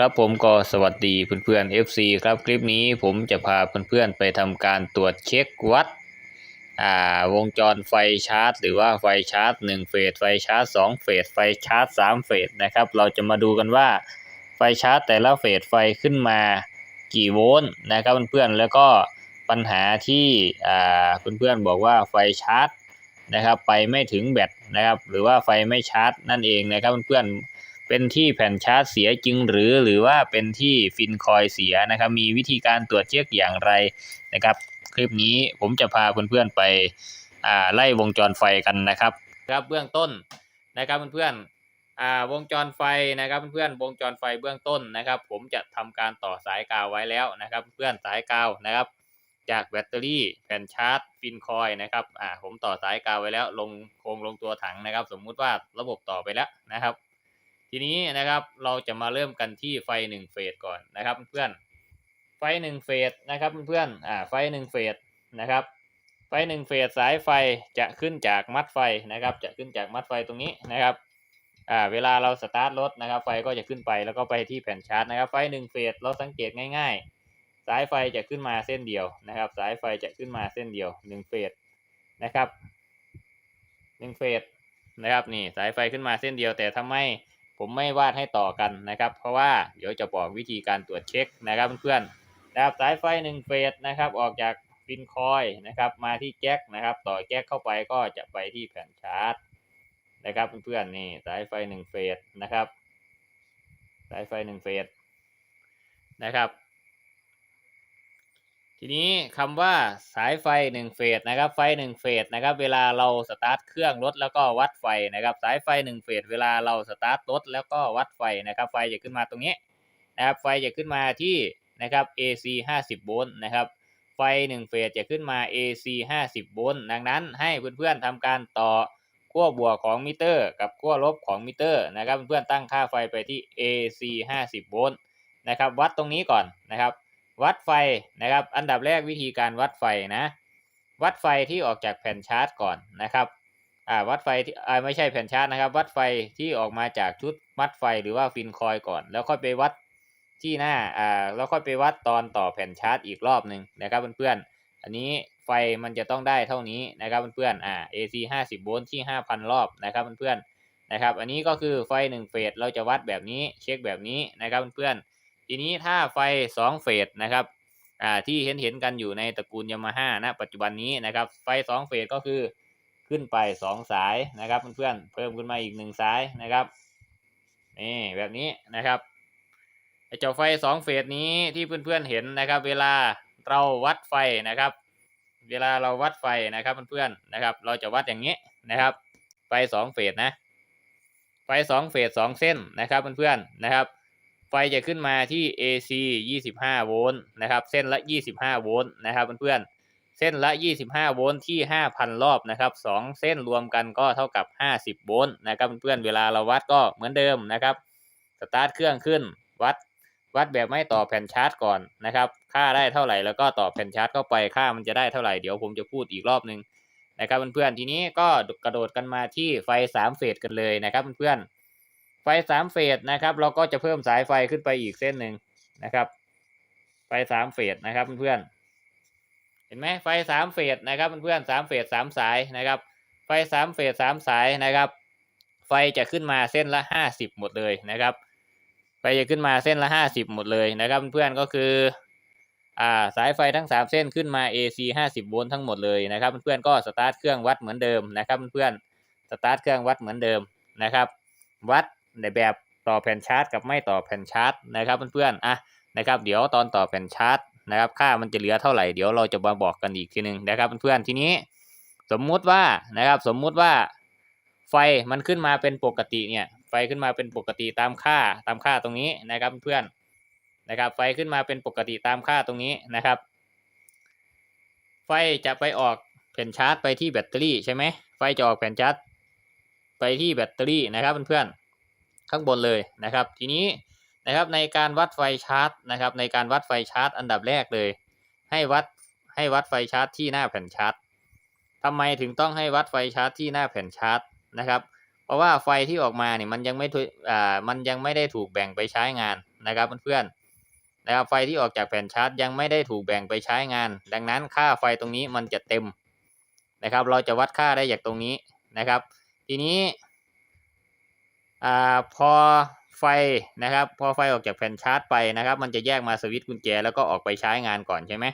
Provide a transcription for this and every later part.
ครับผมก็สวัสดีเพื่อนๆ FC ครับคลิปนี้ผมจะพาเพื่อนๆไปทำการตรวจเช็ควัดอ่าวงจรไฟชาร์จ หรือว่าไฟชาร์จ1เฟสไฟชาร์จ2เฟสไฟชาร์จ3เฟสนะครับเราจะมาดูกันว่าไฟชาร์จแต่ละเฟสไฟขึ้นมากี่โวลต์นะครับเพื่อนๆแล้วก็ปัญหาที่อ่าเพื่อนๆบอกว่าไฟชาร์จนะครับไปไม่ถึงแบตนะครับหรือว่าไฟไม่ชาร์จนั่นเองนะครับเพื่อนๆ เป็นที่แผ่นชาร์จเสียจริงหรือหรือว่าเป็นที่ฟินคอยเสียนะครับ มีวิธีการตรวจเช็คอย่างไรนะครับ คลิปนี้ผมจะพาเพื่อนๆไปไล่วงจรไฟกันนะครับ ครับเบื้องต้นนะครับเพื่อนๆวงจรไฟนะครับเพื่อนๆวงจรไฟเบื้องต้นนะครับ ผมจะทำการต่อสายกาวไว้แล้วนะครับ เพื่อนสายกาวนะครับ จากแบตเตอรี่แผ่นชาร์จฟินคอยนะครับอ่าผมต่อสายกาวไว้แล้ว ลงโครงลงตัวถังนะครับ สมมุติว่าระบบต่อไปแล้วนะครับ ทีนี้นะครับเราจะมาเริ่มกันที่ไฟหนึ่งเฟสก่อนนะครับเพื่อนไฟหนึ่งเฟสนะครับเพื่อนอ่าไฟหนึ่งเฟสนะครับไฟหนึ่งเฟสสายไฟจะขึ้นจากมัดไฟนะครับ จะขึ้นจากมัดไฟตรงนี้นะครับอ่าเวลาเราสตาร์ทรถนะครับ ไฟก็จะขึ้นไปแล้วก็ไปที่แผ่นชาร์จนะครับ ไฟหนึ่งเฟสเราสังเกตง่าย ๆ สายไฟจะขึ้นมาเส้นเดียวนะครับ สายไฟจะขึ้นมาเส้นเดียวหนึ่งเฟสนะครับหนึ่งเฟสนะครับนี่สายไฟขึ้นมาเส้นเดียวแต่ทำไม ผมไม่วาดให้ต่อกันนะครับ เพราะว่าเดี๋ยวจะบอกวิธีการตรวจเช็คนะครับเพื่อนๆดาบสายไฟหนึ่งเฟสนะครับออกจากฟินคอยนะครับมาที่แจ็คนะครับต่อแจ็คเข้าไปก็จะไปที่แผ่นชาร์จนะครับเพื่อนๆนี่สายไฟหนึ่งเฟสนะครับ สายไฟหนึ่งเฟสนะครับ ทีนี้คำว่าสายไฟหนึ่งเฟสนะครับไฟหนึ่งเฟสนะครับเวลาเราสตาร์ทเครื่องรถแล้วก็วัดไฟนะครับสายไฟหนึ่งเฟสเวลาเราสตาร์ทรถแล้วก็วัดไฟนะครับไฟจะขึ้นมาตรงนี้นะครับไฟจะขึ้นมาที่นะครับ AC 50โวลต์นะครับไฟหนึ่งเฟสจะขึ้นมา AC 50โวลต์ดังนั้นให้เพื่อนๆทำการต่อขั้วบวกของมิเตอร์ กับขั้วลบของมิเตอร์นะครับเพื่อนๆตั้งค่าไฟไปที่ AC 50โวลต์นะครับวัดตรงนี้ก่อนนะครับ วัดไฟนะครับ อันดับแรกวิธีการวัดไฟนะ วัดไฟที่ออกจากแผ่นชาร์จก่อนนะครับอ่าวัดไฟที่อ่าไม่ใช่แผ่นชาร์จนะครับ วัดไฟที่ออกมาจากชุดมัดไฟหรือว่าฟินคอยก่อน แล้วค่อยไปวัดที่หน้าอ่าแล้วค่อยไปวัดตอนต่อแผ่นชาร์จอีกรอบหนึ่งนะครับเพื่อนๆอันนี้ไฟมันจะต้องได้เท่านี้นะครับเพื่อนๆอ่า AC 50โวลต์ที่ 5,000 รอบนะครับเพื่อนๆนะครับ อันนี้ก็คือไฟ1เฟสเราจะวัดแบบนี้เช็คแบบนี้นะครับเพื่อนๆ ทีนี้ถ้าไฟ 2 เฟสนะครับอ่าที่เห็นเห็นกันอยู่ในตระกูลยามาฮ่านะปัจจุบันนี้นะครับไฟ 2 เฟสก็คือขึ้นไป 2 สายนะครับเพื่อนๆเพิ่มขึ้นมาอีก 1 สายนะครับนี่แบบนี้นะครับไอเจ้าไฟ 2 เฟสนี้ที่เพื่อนๆเห็นนะครับ เวลาเราวัดไฟนะครับ เวลาเราวัดไฟนะครับเพื่อนๆนะครับ เราจะวัดอย่างนี้นะครับ ไฟ 2 เฟสนะไฟ 2 เฟส2เส้นนะครับเพื่อนๆนะครับ ไฟจะขึ้นมาที่ AC 25 โวลต์นะครับ เส้นละ 25 โวลต์นะครับเพื่อนๆ เส้นละ 25 โวลต์ที่ 5,000 รอบนะครับ 2 เส้นรวมกันก็เท่ากับ 50 โวลต์นะครับเพื่อนๆ เวลาเราวัดก็เหมือนเดิมนะครับ สตาร์ทเครื่องขึ้น วัด วัดแบบไม่ต่อแผ่นชาร์จก่อนนะครับ ค่าได้เท่าไหร่แล้วก็ต่อแผ่นชาร์จเข้าไป ค่ามันจะได้เท่าไหร่ เดี๋ยวผมจะพูดอีกรอบหนึ่งนะครับเพื่อนๆ ทีนี้ก็กระโดดกันมาที่ไฟ 3 เฟสกันเลยนะครับเพื่อนๆ ไฟสามเฟสนะครับ เราก็จะเพิ่มสายไฟขึ้นไปอีกเส้นหนึ่งนะครับไฟสามเฟสนะครับเพื่อนเห็นไหมไฟสามเฟสนะครับเพื่อนสามเฟสสามสายนะครับ ไฟสามเฟสสามสายนะครับ ไฟจะขึ้นมาเส้นละห้าสิบหมดเลยนะครับ ไฟจะขึ้นมาเส้นละห้าสิบหมดเลยนะครับเพื่อนก็คืออ่าสายไฟทั้งสามเส้นขึ้นมา AC ห้าสิบโวลต์ทั้งหมดเลยนะครับเพื่อนก็สตาร์ทเครื่องวัดเหมือนเดิมนะครับเพื่อนสตาร์ทเครื่องวัดเหมือนเดิมนะครับ วัด ในแบบต่อแผ่นชาร์จกับไม่ต่อแผ่นชาร์จนะครับเพื่อนๆอะนะครับเดี๋ยวตอนต่อแผ่นชาร์จนะครับค่ามันจะเหลือเท่าไหร่เดี๋ยวเราจะมาบอกกันอีกทีหนึ่งนะครับเพื่อนๆทีนี้สมมุติว่านะครับสมมุติว่าไฟมันขึ้นมาเป็นปกติเนี่ยไฟขึ้นมาเป็นปกติตามค่าตามค่าตรงนี้นะครับเพื่อนนะครับไฟขึ้นมาเป็นปกติตามค่าตรงนี้นะครับ ไฟจะไปออกแผ่นชาร์จไปที่แบตเตอรี่ใช่ไหมไฟจะออกแผ่นชาร์จไปที่แบตเตอรี่นะครับเพื่อนๆ ข้างบนเลยนะครับ ทีนี้นะครับในการวัดไฟชาร์จนะครับ ในการวัดไฟชาร์จ อันดับแรกเลย ให้วัดให้วัดไฟชาร์จที่หน้าแผ่นชาร์จทำไมถึงต้องให้วัดไฟชาร์จที่หน้าแผ่นชาร์จนะครับ เพราะว่าไฟที่ออกมาเนี่ยมันยังไม่ถูกอ่ามันยังไม่ได้ถูกแบ่งไปใช้งานนะครับเพื่อนๆนะครับไฟที่ออกจากแผ่นชาร์จ ยังไม่ได้ถูกแบ่งไปใช้งาน ดังนั้นค่าไฟตรงนี้มันจะเต็มนะครับ เราจะวัดค่าได้จากตรงนี้นะครับ ทีนี้ อ่าพอไฟนะครับ พอไฟออกจากแผ่นชาร์จไปนะครับ มันจะแยกมาสวิตช์กุญแจแล้วก็ออกไปใช้งานก่อนใช่ไหม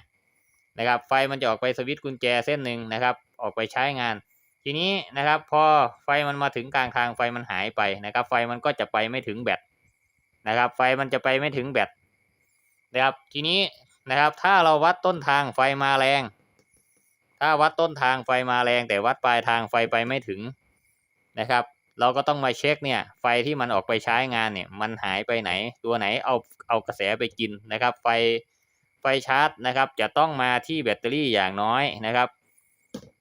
นะครับ ไฟมันจะออกไปสวิตช์กุญแจเส้นหนึ่งนะครับ ออกไปใช้งาน ทีนี้นะครับ พอไฟมันมาถึงกลางทางไฟมันหายไปนะครับ ไฟมันก็จะไปไม่ถึงแบตนะครับ ไฟมันจะไปไม่ถึงแบตนะครับ ทีนี้นะครับ ถ้าเราวัดต้นทางไฟมาแรง ถ้าวัดต้นทางไฟมาแรง แต่วัดปลายทางไฟไปไม่ถึงนะครับ เราก็ต้องมาเช็คเนี่ย ไฟที่มันออกไปใช้งานเนี่ย มันหายไปไหน ตัวไหนเอาเอากระแสไปกินนะครับ ไฟไฟชาร์จนะครับ จะต้องมาที่แบตเตอรี่อย่างน้อยนะครับ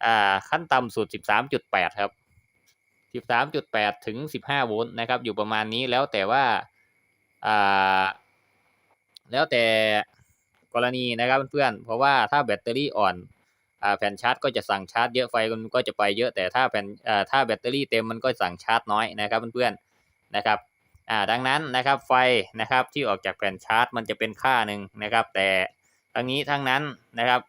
อ่าขั้นต่ำสุด 13.8 ครับ 13.8 ถึง 15 โวลต์นะครับ อยู่ประมาณนี้แล้วแต่ว่าอ่าแล้วแต่กรณีนะครับเพื่อนๆเพราะว่าถ้าแบตเตอรี่อ่อน แผ่นชาร์จก็จะสั่งชาร์จเยอะไฟมันก็จะไปเยอะแต่ถ้าแผ่นถ้าแบตเตอรี่เต็มมันก็สั่งชาร์จน้อยนะครับเพื่อนๆนะครับดังนั้นนะครับไฟนะครับที่ออกจากแผ่นชาร์จมันจะเป็นค่าหนึ่งนะครับ แต่ทั้งนี้ทั้งนั้นนะครับ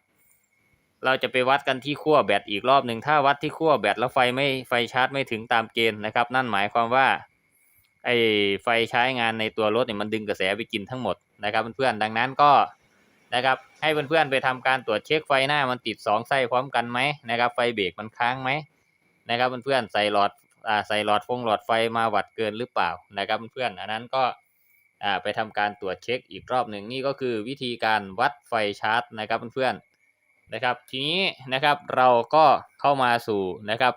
เราจะไปวัดกันที่ขั้วแบตอีกรอบหนึ่งถ้าวัดที่ขั้วแบตแล้วไฟไม่ไฟชาร์จไม่ถึงตามเกณฑ์นะครับ นั่นหมายความว่าไอไฟใช้งานในตัวรถเนี่ยมันดึงกระแสไปกินทั้งหมดนะครับเพื่อนๆดังนั้นก็ นะครับ ให้เพื่อนๆไปทำการตรวจเช็คไฟหน้ามันติดสองไส้พร้อมกันไหมนะครับ ไฟเบรกมันค้างไหมนะครับเพื่อนๆใส่หลอดอ่าใส่หลอดฟงหลอดไฟมาวัดเกินหรือเปล่านะครับเพื่อนๆอันนั้นก็อ่าไปทำการตรวจเช็คอีกรอบหนึ่งนี่ก็คือวิธีการวัดไฟชาร์จนะครับเพื่อนๆนะครับ ทีนี้นะครับเราก็เข้ามาสู่นะครับ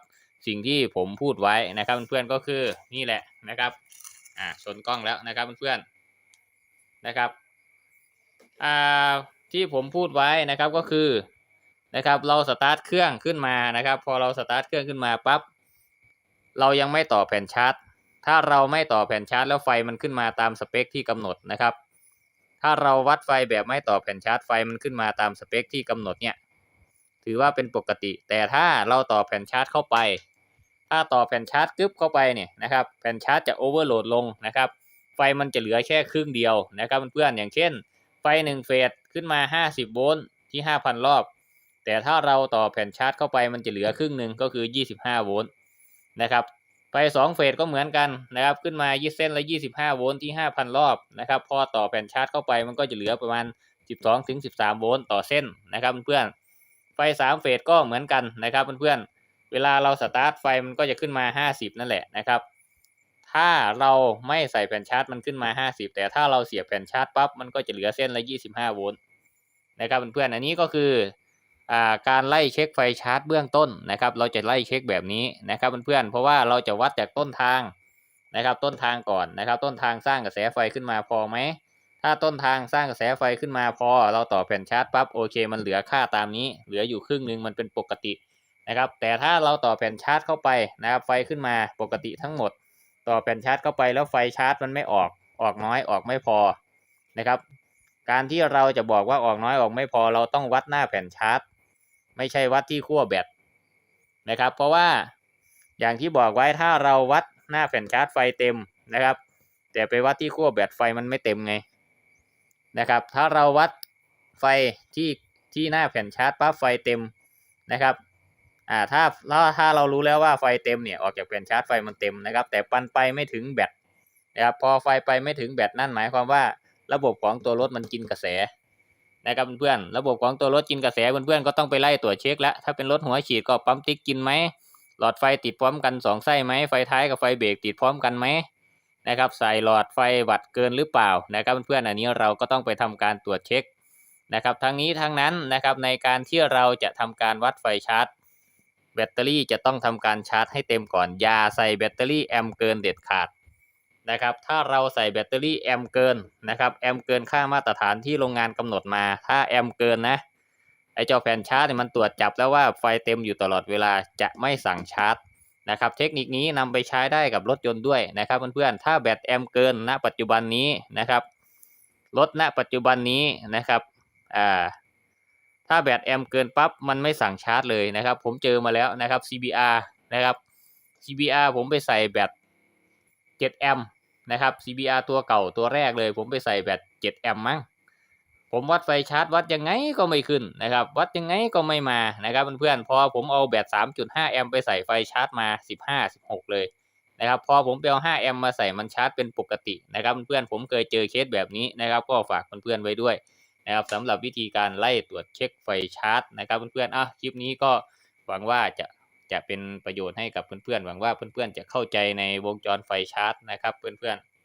สิ่งที่ผมพูดไว้นะครับเพื่อนๆก็คือนี่แหละนะครับอ่าชนกล้องแล้วนะครับเพื่อนๆนะครับ อ่าที่ผมพูดไว้นะครับก็คือนะครับเราสตาร์ทเครื่องขึ้นมานะครับ พอเราสตาร์ทเครื่องขึ้นมาปั๊บเรายังไม่ต่อแผ่นชาร์จ ถ้าเราไม่ต่อแผ่นชาร์จ แล้วไฟมันขึ้นมาตามสเปคที่กำหนดนะครับ ถ้าเราวัดไฟแบบไม่ต่อแผ่นชาร์จไฟมันขึ้นมาตามสเปคที่กำหนดเนี่ยถือว่าเป็นปกติ แต่ถ้าเราต่อแผ่นชาร์จเข้าไป ถ้าต่อแผ่นชาร์จกึบเข้าไปเนี่ยนะครับแผ่นชาร์จจะโอเวอร์โหลดลงนะครับ ไฟมันจะเหลือแค่ครึ่งเดียวนะครับเพื่อนๆอย่างเช่น ฟหนึ่งเฟสขึ้นมา 50 โวลต์ที่ 5,000 รอบ แต่ถ้าเราต่อแผ่นชาร์จเข้าไปมันจะเหลือครึ่งหนึ่งก็คือ 25 โวลต์นะครับไฟ2เฟสก็เหมือนกันนะครับขึ้นมายี่เส้นละ 25 โวลต์ที่ 5,000 รอบนะครับพอต่อแผ่นชาร์จเข้าไปมันก็จะเหลือประมาณ 12ถึง13 โวลต์ต่อเส้นนะครับเพื่อนไฟ3เฟสก็เหมือนกันนะครับเพื่อนเวลาเราสตาร์ทไฟมันก็จะขึ้นมา 50 นั่นแหละนะครับ ถ้าเราไม่ใส่แผ่นชาร์จมันขึ้นมา 50 แต่ถ้าเราเสียบแผ่นชาร์จปั๊บมันก็จะเหลือเส้นละ 25 โวลต์นะครับเพื่อนๆอันนี้ก็คืออ่าการไล่เช็คไฟชาร์จเบื้องต้นนะครับ เราจะไล่เช็คแบบนี้นะครับเพื่อนๆเพราะว่าเราจะวัดจากต้นทางนะครับต้นทางก่อนนะครับ ต้นทางสร้างกระแสไฟขึ้นมาพอไหมถ้าต้นทางสร้างกระแสไฟขึ้นมาพอ เราต่อแผ่นชาร์จปั๊บโอเค มันเหลือค่าตามนี้ เหลืออยู่ครึ่งหนึ่งมันเป็นปกตินะครับ แต่ถ้าเราต่อแผ่นชาร์จเข้าไปนะครับไฟขึ้นมาปกติทั้งหมด ต่อแผ่นชาร์จเข้าไปแล้วไฟชาร์จมันไม่ออกออกน้อยออกไม่พอนะครับ การที่เราจะบอกว่าออกน้อยออกไม่พอเราต้องวัดหน้าแผ่นชาร์จ ไม่ใช่วัดที่ขั้วแบตนะครับ เพราะว่าอย่างที่บอกไว้ถ้าเราวัดหน้าแผ่นชาร์จไฟเต็มนะครับ แต่ไปวัดที่ขั้วแบตไฟมันไม่เต็มไงนะครับ ถ้าเราวัดไฟที่ที่หน้าแผ่นชาร์จปั๊บไฟเต็มนะครับ อ่าถ้าถ้าถ้าเรารู้แล้วว่าไฟเต็มเนี่ยออกจากแผ่นชาร์จไฟมันเต็มนะครับ แต่ปันไปไม่ถึงแบตนะครับพอไฟไปไม่ถึงแบตนั่นหมายความว่าระบบของตัวรถมันกินกระแสนะครับเพื่อนระบบของตัวรถกินกระแสเพื่อนๆก็ต้องไปไล่ตรวจเช็คแล้วถ้าเป็นรถหัวฉีดก็ปั๊มติ๊กกินไหมหลอดไฟติดพร้อมกันสองไส้ไหมไฟท้ายกับไฟเบรกติดพร้อมกันไหมนะครับใส่หลอดไฟวัดเกินหรือเปล่านะครับเพื่อนๆอันนี้เราก็ต้องไปทำการตรวจเช็คนะครับทั้งนี้ทั้งนั้นนะครับในการที่เราจะทำการวัดไฟชาร์จ แบตเตอรี่จะต้องทำการชาร์จให้เต็มก่อนอย่าใส่แบตเตอรี่แอมเกินเด็ดขาดนะครับถ้าเราใส่แบตเตอรี่แอมเกินนะครับแอมเกินค่ามาตรฐานที่โรงงานกำหนดมา ถ้าแอมเกินนะไอเจ้าแผ่นชาร์จเนี่ยมันตรวจจับแล้วว่าไฟเต็มอยู่ตลอดเวลาจะไม่สั่งชาร์จนะครับเทคนิคนี้นำไปใช้ได้กับรถยนต์ด้วยนะครับเพื่อนๆถ้าแบตแอมเกินณปัจจุบันนี้นะครับรถณปัจจุบันนี้นะครับอ่า ถ้าแบตแอมเกินปั๊บมันไม่สั่งชาร์จเลยนะครับ ผมเจอมาแล้วนะครับ CBR นะครับ CBR ผมไปใส่แบต7แอมนะครับ CBR ตัวเก่าตัวแรกเลย ผมไปใส่แบต7แอมมั้งผมวัดไฟชาร์จวัดยังไงก็ไม่ขึ้นนะครับ วัดยังไงก็ไม่มานะครับเพื่อนๆพอผมเอาแบต 3.5 แอมไปใส่ไฟชาร์จมา 15 16 เลยนะครับ พอผมไปเอา 5 แอมมาใส่มันชาร์จเป็นปกตินะครับเพื่อนๆผมเคยเจอเคสแบบนี้นะครับ ก็ฝากเพื่อนๆไว้ด้วย นะครับสำหรับวิธีการไล่ตรวจเช็คไฟชาร์จนะครับเพื่อนๆอะคลิปนี้ก็หวังว่าจะจะเป็นประโยชน์ให้กับเพื่อนๆหวังว่าเพื่อนๆจะเข้าใจในวงจรไฟชาร์จนะครับเพื่อนๆ